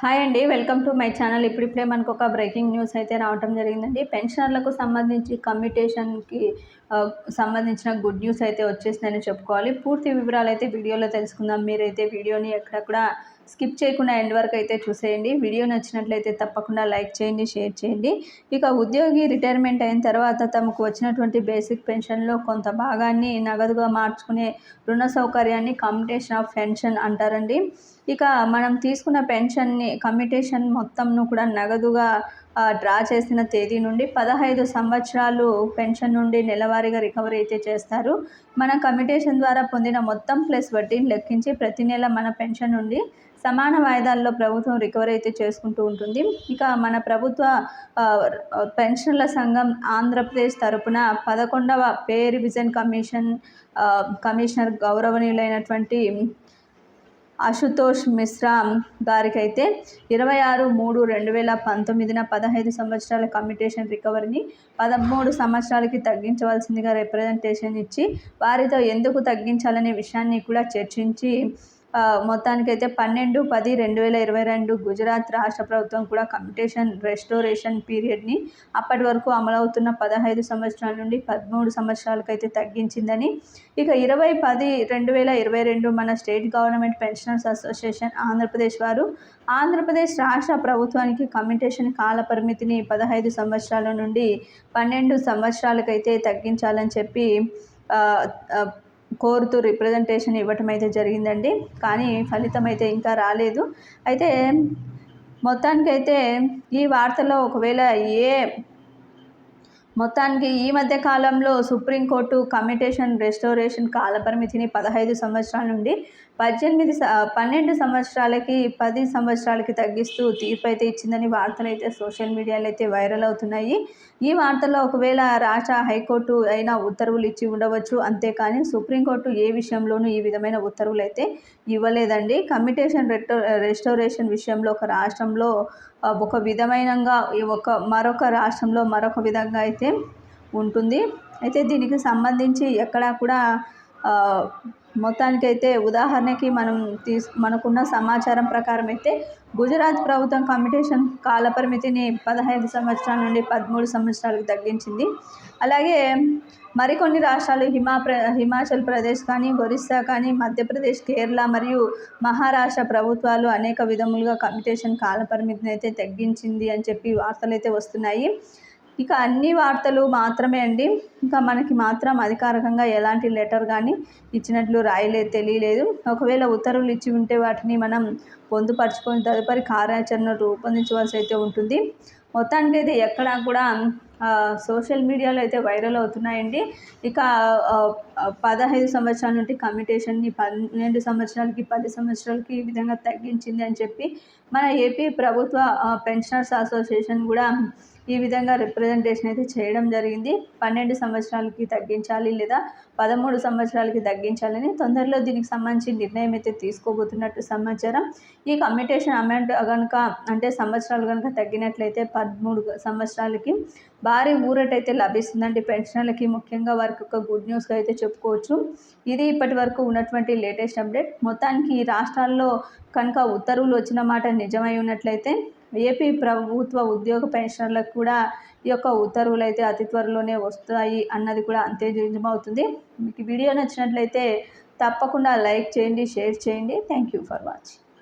Hi అండి welcome to my channel. ఇప్పుడిప్పుడే మనకు ఒక బ్రేకింగ్ న్యూస్ అయితే రావటం జరిగిందండి. పెన్షనర్లకు సంబంధించి కమ్యూటేషన్కి సంబంధించిన గుడ్ న్యూస్ అయితే వచ్చేసిందని చెప్పుకోవాలి. పూర్తి వివరాలు అయితే వీడియోలో తెలుసుకుందాం. మీరైతే వీడియోని ఎక్కడక్కడ స్కిప్ చేయకుండా ఎండ్ వరకు అయితే చూసేయండి. వీడియో నచ్చినట్లయితే తప్పకుండా లైక్ చేయండి షేర్ చేయండి. ఇక ఉద్యోగి రిటైర్మెంట్ అయిన తర్వాత తమకు వచ్చినటువంటి బేసిక్ పెన్షన్లో కొంత భాగాన్ని నగదుగా మార్చుకునే రుణ సౌకర్యాన్ని కమ్యూటేషన్ ఆఫ్ పెన్షన్ అంటారండి. ఇక మనం తీసుకున్న పెన్షన్ని కమ్యూటేషన్ మొత్తంను కూడా నగదుగా డ్రా చేసిన తేదీ నుండి పదహైదు సంవత్సరాలు పెన్షన్ నుండి నెలవారీగా రికవరీ అయితే చేస్తారు. మన కమిటేషన్ ద్వారా పొందిన మొత్తం ప్లస్ వడ్డీని లెక్కించి ప్రతి నెల మన పెన్షన్ నుండి సమాన వాయిదాల్లో ప్రభుత్వం రికవరీ అయితే చేసుకుంటూ ఉంటుంది. ఇక మన ప్రభుత్వ పెన్షన్ల సంఘం ఆంధ్రప్రదేశ్ తరపున పదకొండవ పే రివిజన్ కమిషన్ కమిషనర్ గౌరవనీయులైనటువంటి అశుతోష్ మిశ్రా గారికి అయితే ఇరవై ఆరు మూడు రెండు వేల పంతొమ్మిదిన పదహైదు సంవత్సరాల కమ్యూటేషన్ రికవరీని పదమూడు సంవత్సరాలకి తగ్గించవలసిందిగా రిప్రజెంటేషన్ ఇచ్చి వారితో ఎందుకు తగ్గించాలనే విషయాన్ని కూడా చర్చించి మొత్తానికైతే పన్నెండు పది రెండు వేల ఇరవై రెండు గుజరాత్ రాష్ట్ర ప్రభుత్వం కూడా కమ్యూటేషన్ రెస్టోరేషన్ పీరియడ్ని అప్పటి వరకు అమలవుతున్న పదహైదు సంవత్సరాల నుండి పదమూడు సంవత్సరాలకైతే తగ్గించిందని. ఇక ఇరవై పది రెండు వేల ఇరవై రెండు మన state government pensioners association Andhra Pradesh వారు ఆంధ్రప్రదేశ్ రాష్ట్ర ప్రభుత్వానికి కమ్యూటేషన్ కాల పరిమితిని పదహైదు సంవత్సరాల నుండి పన్నెండు సంవత్సరాలకైతే తగ్గించాలని చెప్పి కోరుతూ రిప్రజెంటేషన్ ఇవ్వటం అయితే జరిగిందండి. కానీ ఫలితం అయితే ఇంకా రాలేదు. అయితే మొత్తానికైతే ఈ వార్తలో ఒకవేళ ఏ మొత్తానికి ఈ మధ్య కాలంలో సుప్రీంకోర్టు కమ్యూటేషన్ రెస్టోరేషన్ కాలపరిమితిని పదహైదు సంవత్సరాల నుండి పద్దెనిమిది పన్నెండు సంవత్సరాలకి పది సంవత్సరాలకి తగ్గిస్తూ తీర్పు అయితే ఇచ్చిందని వార్తలు అయితే సోషల్ మీడియాలో అయితే వైరల్ అవుతున్నాయి. ఈ వార్తల్లో ఒకవేళ రాష్ట్ర హైకోర్టు అయినా ఉత్తర్వులు ఇచ్చి ఉండవచ్చు. అంతేకాని సుప్రీంకోర్టు ఏ విషయంలోనూ ఈ విధమైన ఉత్తర్వులు అయితే ఇవ్వలేదండి. కమ్యూటేషన్ రెటో రెస్టోరేషన్ విషయంలో ఒక రాష్ట్రంలో ఒక విధమైనగా ఒక మరొక రాష్ట్రంలో మరొక విధంగా అయితే ఉంటుంది. అయితే దీనికి సంబంధించి ఎక్కడా కూడా మొత్తానికైతే ఉదాహరణకి మనం తీసు మనకున్న సమాచారం ప్రకారం అయితే గుజరాత్ ప్రభుత్వం కమ్యూటేషన్ కాలపరిమితిని పదహైదు సంవత్సరాల నుండి పదమూడు సంవత్సరాలకు తగ్గించింది. అలాగే మరికొన్ని రాష్ట్రాలు హిమా ప్ర హిమాచల్ ప్రదేశ్ కానీ ఒరిస్సా కానీ మధ్యప్రదేశ్ కేరళ మరియు మహారాష్ట్ర ప్రభుత్వాలు అనేక విధములుగా కమ్యూటేషన్ కాలపరిమితిని అయితే తగ్గించింది అని చెప్పి వార్తలు అయితే వస్తున్నాయి. ఇక అన్ని వార్తలు మాత్రమే అండి. ఇంకా మనకి మాత్రం అధికారికంగా ఎలాంటి లెటర్ కానీ ఇచ్చినట్లు రాయలేదు తెలియలేదు. ఒకవేళ ఉత్తర్వులు ఇచ్చి ఉంటే వాటిని మనం పొందుపరచుకొని తదుపరి కార్యాచరణ రూపొందించవలసి అయితే ఉంటుంది. మొత్తానికి అయితే ఎక్కడా కూడా సోషల్ మీడియాలో అయితే వైరల్ అవుతున్నాయండి. ఇక పదహైదు సంవత్సరాల నుండి కమ్యూటేషన్ని పన్నెండు సంవత్సరాలకి పది సంవత్సరాలకి ఈ విధంగా తగ్గించింది అని చెప్పి మన ఏపీ ప్రభుత్వ పెన్షనర్స్ అసోసియేషన్ కూడా ఈ విధంగా రిప్రజెంటేషన్ అయితే చేయడం జరిగింది. పన్నెండు సంవత్సరాలకి తగ్గించాలి లేదా పదమూడు సంవత్సరాలకి తగ్గించాలని తొందరలో దీనికి సంబంధించి నిర్ణయం అయితే తీసుకోబోతున్నట్టు సమాచారం. ఈ కమ్యూటేషన్ అమౌంట్ కనుక అంటే సంవత్సరాలు కనుక తగ్గినట్లయితే పదమూడు సంవత్సరాలకి భారీ ఊరటైతే లభిస్తుందండి. పెన్షన్లకి ముఖ్యంగా వారికి ఒక గుడ్ న్యూస్గా అయితే చెప్పుకోవచ్చు. ఇది ఇప్పటి వరకు ఉన్నటువంటి లేటెస్ట్ అప్డేట్. మొత్తానికి ఈ రాష్ట్రాల్లో కనుక ఉత్తర్వులు వచ్చిన మాట నిజమై ఉన్నట్లయితే ఏపీ ప్రభుత్వ ఉద్యోగ పెన్షనర్లకు కూడా ఈ యొక్క ఉత్తర్వులు అయితే అతి త్వరలోనే వస్తాయి అన్నది కూడా అంతే నిజమవుతుంది. మీకు వీడియో నచ్చినట్లయితే తప్పకుండా లైక్ చేయండి షేర్ చేయండి. Thank you for watching.